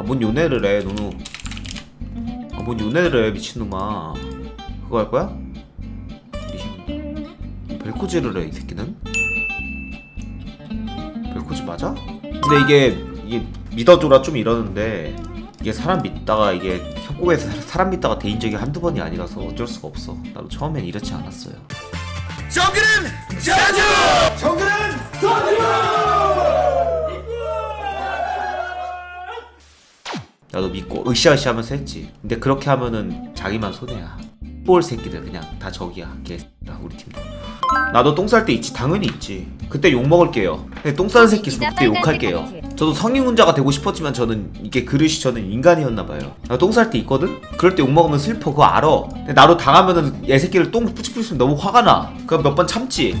아뭔 요네를 해 노노 아뭔 요네를 해 미친놈아 그거 할 거야? 이 벨코즈를 해 이 새끼는? 벨코즈 맞아? 근데 이게 이게 믿어줘라 좀 이러는데 이게 사람 믿다가 이게 협곡에서 사- 사람 믿다가 대인 적이 한두 번이 아니라서 어쩔 수가 없어 나도 처음엔 이렇지 않았어요 정글은 자주! 나도 믿고 으쌰으쌰 하면서 했지. 근데 그렇게 하면은 자기만 손해야. 볼 새끼들 그냥 다 적이야. 개X다 우리 팀도. 나도 똥 쌀 때 있지. 당연히 있지. 그때 욕 먹을게요. 똥 싸는 새끼 있으면 그때 욕할게요. 저도 성인 군자가 되고 싶었지만 저는 이게 그릇이 저는 인간이었나 봐요. 나 똥 쌀 때 있거든? 그럴 때 욕 먹으면 슬퍼. 그거 알아. 근데 나로 당하면은 얘 새끼를 똥 뿌직뿌직 쓰면 너무 화가 나. 그럼 몇 번 참지.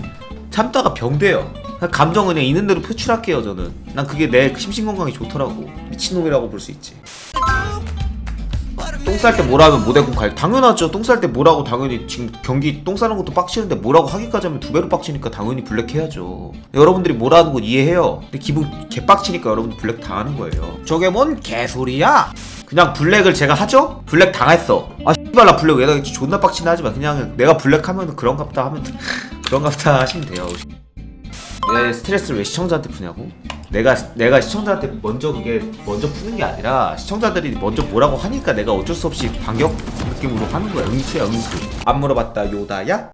참다가 병돼요 감정 그냥 있는 대로 표출할게요 저는. 난 그게 내 심신 건강에 좋더라고. 미친놈이라고 볼 수 있지. 똥 쌀 때 뭐라면 모대군 갈 당연하죠. 똥 쌀 때 뭐라고 당연히 지금 경기 똥 싸는 것도 빡치는데 뭐라고 하기까지 하면 두 배로 빡치니까 당연히 블랙 해야죠. 여러분들이 뭐라는 건 이해해요. 근데 기분 개빡치니까 여러분 블랙 당하는 거예요. 저게 뭔 개소리야? 그냥 블랙을 제가 하죠? 블랙 당했어. 아 씨발 나 블랙 왜 당했지? 존나 빡치네 하지만 그냥 내가 블랙 하면 그런갑다 하면 그런갑다 하시면 돼요 내 스트레스를 왜 시청자한테 푸냐고? 내가 내가 시청자한테 먼저 그게 먼저 푸는 게 아니라 시청자들이 먼저 뭐라고 하니까 내가 어쩔 수 없이 반격 느낌으로 하는 거야. 응수야 응수. 안 물어봤다 요다야?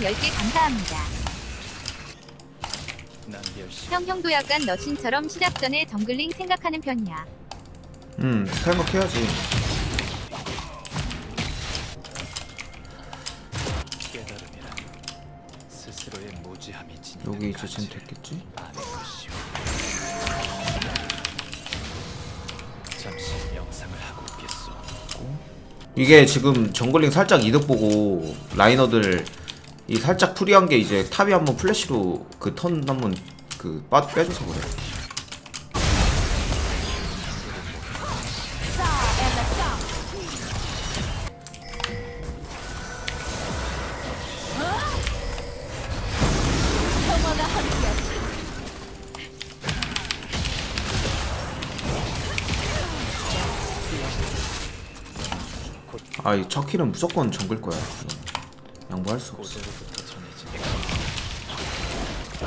별풍선 10개 감사합니다. 형 형도 약간 너신처럼 시작 전에 정글링 생각하는 편이야. 음 탈목 해야지. 깨달음이란 스스로의 무지함이 지니는 여기 이제 가치를 쟨 됐겠지? 아는 것이오. 잠시 명상을 하고 오겠소. 이게 지금 정글링 살짝 이득 보고 라이너들 이 살짝 프리한 게 이제 탑이 한번 플래시로 그 턴 한번 그 빠, 빼줘서 그래. 아, 이 첫 킬은 무조건 정글 거야. 양보할 수 없어.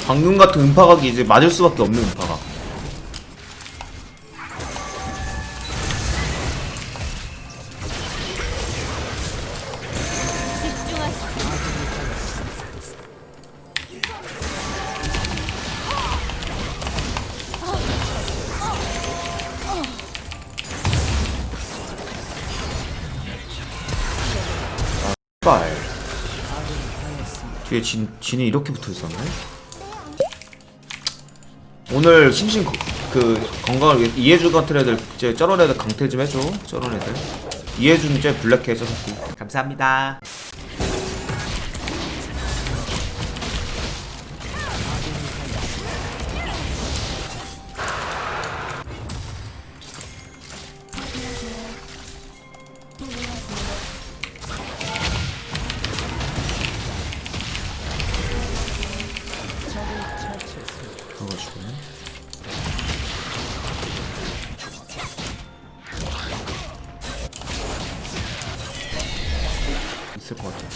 방금 같은 음파각이 이제 맞을 수밖에 없는 음파각. 아, 발. 뒤에 진, 진이 이렇게 붙어 있었네? 오늘 심신 거- 그 건강을 위해 이해준 같은 애들 이제 저런 애들 강퇴 좀 해줘 저런 애들. 이해준 이제 블랙 해줘 자꾸 감사합니다 죽네 있을 것 같아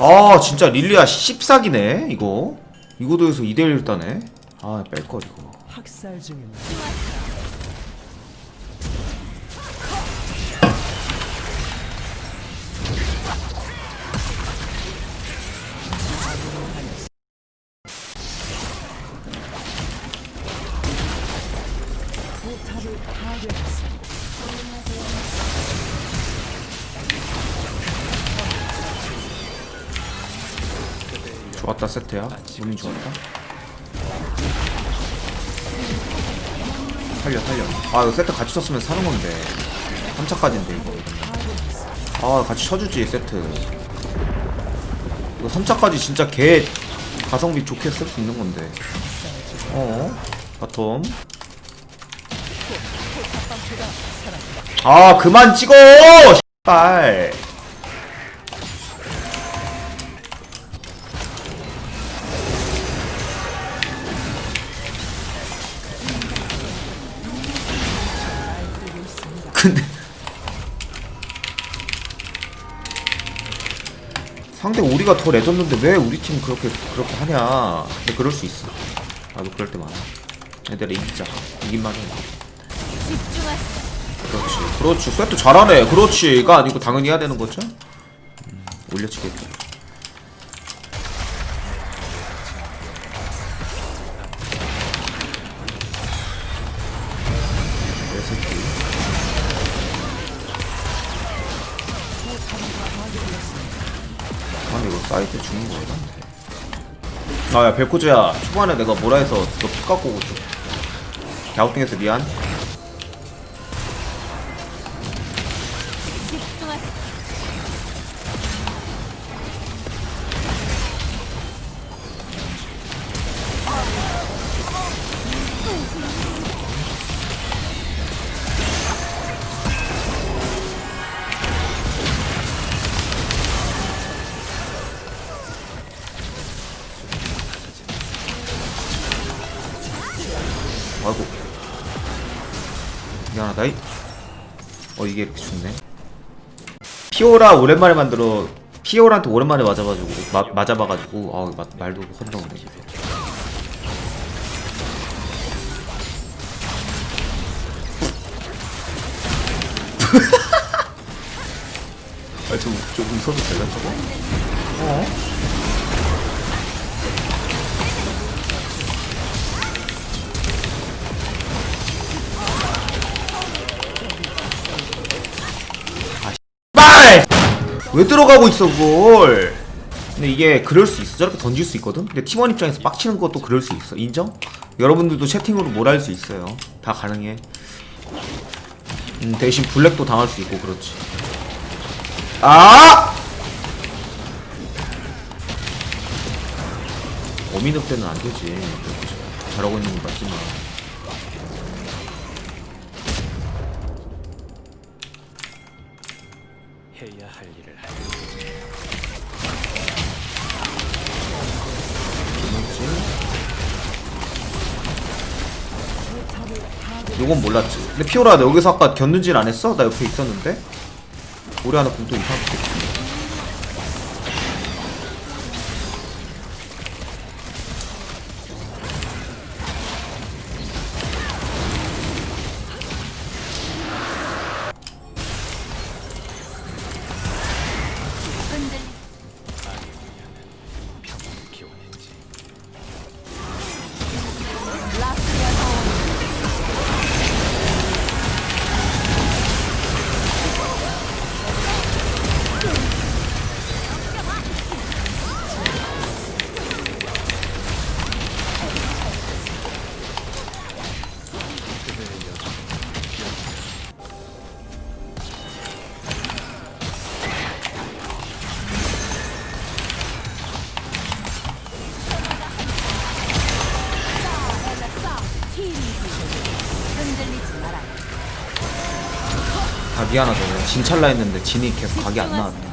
아 진짜 릴리아 씹사기네 이거. 이거도에서 2대1 따네 아 뺄걸 이거. 학살 중입니다. 좋았다 세트야. 운이 좋았다. 살려 살려. 아 이거 세트 같이 쳤으면 사는 건데. 3차까지인데 이거. 아 같이 쳐주지 세트. 이거 3차까지 진짜 개 가성비 좋게 쓸 수 있는 건데. 어 바텀. 아 그만 찍어! 빨 상대 우리가 더 레전드인데 왜 우리 팀 그렇게 그렇게 하냐? 근데 그럴 수 있어. 나도 그럴 때 많아. 얘들아 이기자. 이긴만 해. 그렇지. 그렇지. 쇠도 잘하네. 그렇지가 아니고 당연히 해야 되는 거죠? 음, 올려치겠다. 사이트 주는 거야 아야 벨코즈야. 초반에 내가 뭐라 해서 너피 깎고 오고 좀 갸우뚱해서 미안 이게 이렇게 좋네 피오라 오랜만에 만들어 피오라한테 오랜만에 맞아가지고 마, 맞아봐가지고 아 마, 말도 혼자 오네 아좀 좀 웃어도 되나 저거? 어? 왜 들어가고 있어 그걸? 근데 이게 그럴 수 있어. 저렇게 던질 수 있거든? 근데 팀원 입장에서 빡치는 것도 그럴 수 있어. 인정? 여러분들도 채팅으로 뭘할수 있어요. 다 가능해. 음, 대신 블랙도 당할 수 있고 그렇지. 아! 어미늪 때는 안 되지. 잘하고 있는 건 맞지만 요건 몰랐지. 근데 피오라 너 여기서 아까 견눈질 안 했어? 나 옆에 있었는데. 우리 하나 공도 이상하게. 아 미안하다. 내가 진찰라 했는데 진이 계속 각이 안 나왔다.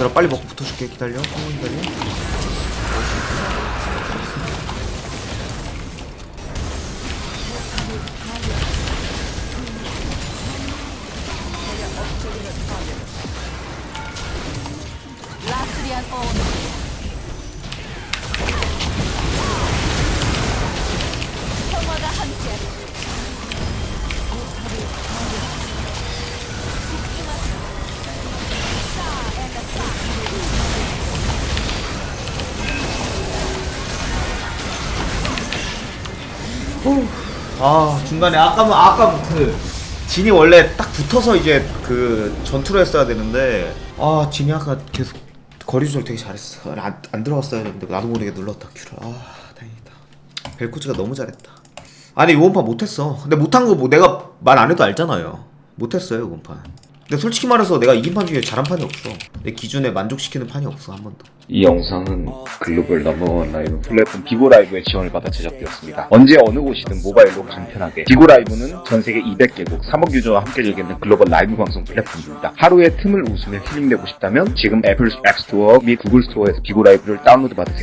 얘들아 빨리 먹고 붙어줄게. 기다려. 조금만 기다려 아 중간에 아까 아까 그 진이 원래 딱 붙어서 이제 그 전투를 했어야 되는데 아 진이 아까 계속 거리 조절 되게 잘했어. 안, 안 들어갔어야 되는데 나도 모르게 눌렀다 큐를. 아 다행이다. 벨코츠가 너무 잘했다. 아니 이번 판 못했어. 근데 못한 거 뭐 내가 말 안 해도 알잖아요. 못했어요 이번 판 근데 솔직히 말해서 내가 이긴 판 중에 잘한 판이 없어 내 기준에 만족시키는 판이 없어 한 번도 이 영상은 글로벌 넘버원 라이브 플랫폼 비고 라이브의 지원을 받아 제작되었습니다. 언제 어느 곳이든 모바일로 간편하게 비고 라이브는 전 세계 200개국 3억 유저와 함께 즐기는 글로벌 라이브 방송 플랫폼입니다. 하루에 틈을 웃으며 힐링되고 싶다면 지금 애플 앱스토어 및 구글 스토어에서 비고 라이브를 다운로드 받으세요.